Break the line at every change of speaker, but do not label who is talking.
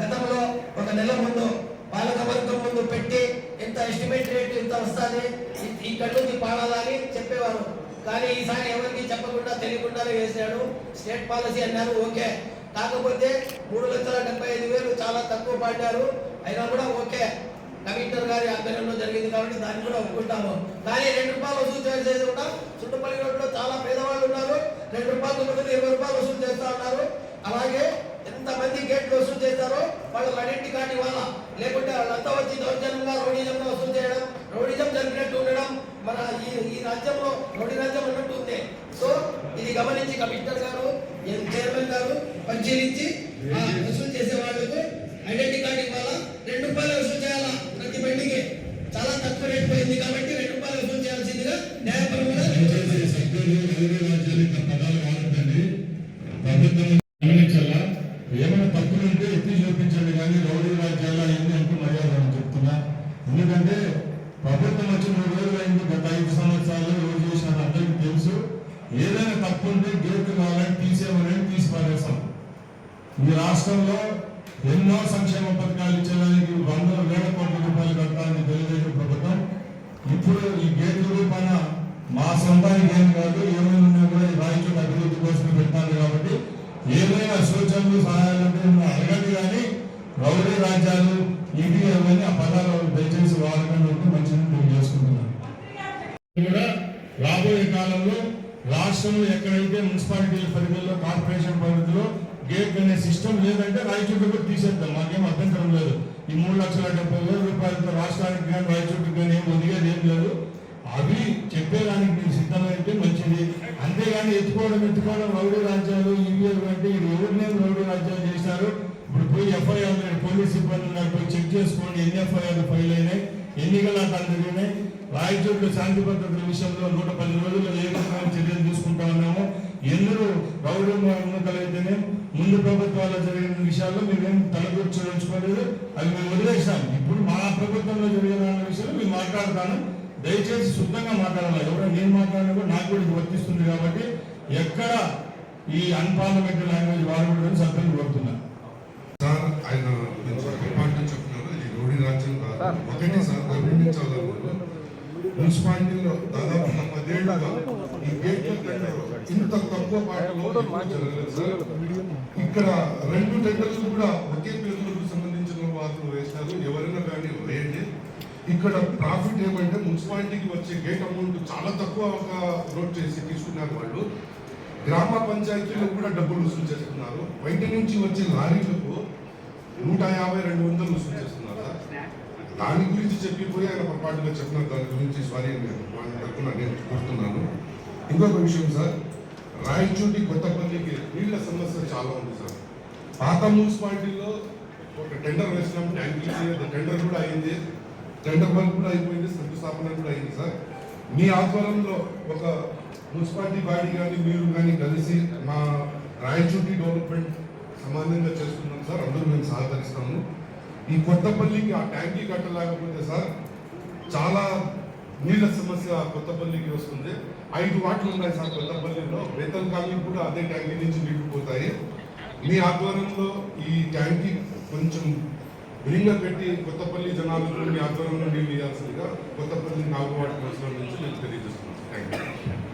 గతంలో ఒక నెల ముందు పాలక వర్గం ముందు పెట్టి ఇంత ఎస్టిమేట్ రేట్ ఇంత వస్తుంది ఇక్కడ నుంచి పాడాలని చెప్పేవారు. కానీ ఈసారి ఎవరికి చెప్పకుండా తెలియకుండానే వేసాడు స్టేట్ పాలసీ అన్నారు ఓకే. కాకపోతే మూడు లక్షల డెబ్బై ఐదు వేలు చాలా తక్కువ పాడారు. అయినా కూడా ఓకే. కమిషనర్ గారి ఆధ్వర్యంలో జరిగింది కాబట్టి దాన్ని కూడా ఒప్పుకుంటాము. కానీ రెండు రూపాయలు వసూలు చేసేది కూడా చుట్టుపల్లి రోడ్లో చాలా పేదవాళ్ళు ఉన్నారు. రెండు రూపాయలు ఇరవై రూపాయలు వసూలు చేస్తా ఉన్నారు అలాగే ఎంతమంది గేట్లు వసూలు చేస్తారో వాళ్ళు ఐడెంటిటీ కార్డు ఇవ్వాలా లేకుంటే వాళ్ళంతా వచ్చి దౌర్జన్యంగా రౌడీజంగా వసూలు చేయడం రౌడీజం జరిగినట్టు ఉండడం మన ఈ ఈ రాజ్యంలో రౌడీ రాజ్యం ఉన్నట్టు ఉంది సో ఇది గమనించి కమిషనర్ గారు చైర్మన్ గారు పరిశీలించి వసూలు చేసే వాళ్ళకు ఐడెంటిటీ కార్డు ఇవ్వాలా? రెండు రూపాయలు వసూలు చేయాలా ప్రతి బండికి? చాలా తక్కువ రేట్ పోయింది కాబట్టి రెండు రూపాయలు వసూలు చేయాల్సిందిగా న్యాయపరంగా
దయచేసి సభ్యులు వేరే రాజ్యాలు ఇక్కడ పదాలు వాడద్దండి ప్రభుత్వం గమనించాలా ఏమైనా తప్పులుంటే ఎత్తి చూపించండి కానీ రౌడీ రాజ్యాలు అవన్నీ అంటూ మర్యాద అని చెప్తున్నా. ఎందుకంటే ప్రభుత్వం వచ్చి మూడు రోజులు అయింది గత ఐదు సంవత్సరాలు ఎవరు చేసిన అందరికీ తెలుసు. ఏదైనా తప్పు ఉంటే గేట్ కావాలని తీసేయమని తీసి పారేస్తాం ఈ రాష్ట్రంలో ఎన్నో సంక్షేమ పథకాలు ఇచ్చేదానికి వందల వేల కోట్ల రూపాయలు కట్టాలని తెలుగుదేశం ప్రభుత్వం ఇప్పుడు ఈ గేట్ల రూపాన మా సొంతానికి ఏం కాదు ఏమైనా ఉన్నా కూడా ఈ రాయచోట అభివృద్ధి కోసం పెట్టాలి కాబట్టి ఏమైనా సూచనలు సహాయాలు ఉంటే అడగండి కానీ రౌడీ రాజ్యాలు ఇవి అవన్నీ ఆ పదాలు దయచేసి వాడకండి మంచిది నేను చేసుకుంటున్నాను. కూడా రాబోయే కాలంలో రాష్ట్రంలో ఎక్కడైతే మున్సిపాలిటీల పరిధిలో కార్పొరేషన్ పరిధిలో గేట్ అనే సిస్టమ్ లేదంటే రాయచోటు కూడా తీసేద్దాం. మాకేం అభ్యంతరం లేదు. ఈ మూడు లక్షల డెబ్బై వేల రూపాయలతో రాష్ట్రానికి కానీ రాయచోటుకి కానీ ఏం ఒదిగేది ఏం లేదు. అవి చెప్పేదానికి మీరు సిద్ధమైతే మంచిది. అంతేగాని ఎత్తుకోవడం ఎత్తుకోవడం రౌడీ రాజ్యాలు ఇవి అవి అంటే ఇది ఎవరినే రౌడీ రాజ్యాలు చేశారు ఇప్పుడు పోయి ఎఫ్ఐఆర్ పోలీస్ సిబ్బంది ఉన్నారు పోయి చెక్ చేసుకోండి ఎన్ని ఎఫ్ఐఆర్ ఫైల్ అయినాయి ఎన్ని గలాటాలు జరిగినాయి. రాయచోట్ల శాంతి భద్రతల విషయంలో నూట పది రోజుల్లో ఏ విధమైన చర్యలు తీసుకుంటా ఉన్నామో. ఎందరూ రౌడీ కలిగితేనే ముందు ప్రభుత్వాల్లో జరిగిన విషయాల్లో మేమేం తలదూర్చదలుచుకోలేదు అవి మేము వదిలేసాం. ఇప్పుడు మా ప్రభుత్వంలో జరిగిన విషయాలు మేము మాట్లాడతాను. దయచేసి శుద్ధంగా మాట్లాడాలి? ఎవరో నేను మాట్లాడినా కూడా నాకు కూడా వర్తిస్తుంది కాబట్టి ఎక్కడ ఈ అన్పార్లమెంటరీ లాంగ్వేజ్ వాడకూడదని సభ్యులు కోరుతున్నారు
సార్ ఆయన ఒకటి సార్ మున్సిపాలిటీలో దాదాపు పదేళ్ళుగా ఈ గేట్ల టెండర్ ఇంత తక్కువ పాటలో ఇక్కడ రెండు టెండర్లు కూడా ఒకే పేరులకు సంబంధించిన వాళ్ళు వేసినారు ఎవరైనా కానీ వేయండి. ఇక్కడ ప్రాఫిట్ ఏమంటే మున్సిపాలిటీకి వచ్చే గేట్ అమౌంట్ చాలా తక్కువ ఒక రోడ్ చేసి తీసుకున్నారు వాళ్ళు. గ్రామ పంచాయతీలో కూడా డబ్బులు వసూలు చేస్తున్నారు. బయట నుంచి వచ్చే లారీలకు నూట యాభై రెండు వందలు వసూలు చేస్తున్నారు. దాని గురించి చెప్పిపోయి ఆయన పొరపాటుగా చెప్పిన దాని గురించి సారీ అని వాళ్ళ తరఫున నేను కోరుతున్నాను ఇంకొక విషయం సార్ రాయచోటి కొత్తపల్లికి నీళ్ళ సమస్య చాలా ఉంది సార్. పాత మున్సిపాలిటీలో ఒక టెండర్ వేసినాం ట్యాంక్ టెండర్ కూడా అయింది. టెండర్ వర్క్ కూడా అయిపోయింది శంకుస్థాపన కూడా అయింది సార్. మీ ఆధ్వర్యంలో ఒక మున్సిపాలిటీ బాడీ కానీ మీరు కానీ కలిసి మా రాయచోటి డెవలప్మెంట్ సమానంగా చేస్తున్నాం సార్. అందరూ మేము సహకరిస్తాము. ఈ కొత్తపల్లికి ఆ ట్యాంకీ కట్టలేకపోతే సార్ చాలా నీళ్ళ సమస్య కొత్తపల్లికి వస్తుంది. ఐదు వాట్లు ఉన్నాయి సార్ కొత్తపల్లిలో. వేతన్ కాలనీ కూడా అదే ట్యాంకీ నుంచి నీళ్ళు పోతాయి మీ ఆధ్వర్యంలో ఈ ట్యాంకీ కొంచెం విరిగా పెట్టి కొత్తపల్లి జనాలకు మీ ఆధ్వర్యంలో నీళ్ళు ఇవ్వాల్సిందిగా కొత్తపల్లి నాలుగు వాటి నుంచి నేను తెలియజేస్తున్నాను. Thank you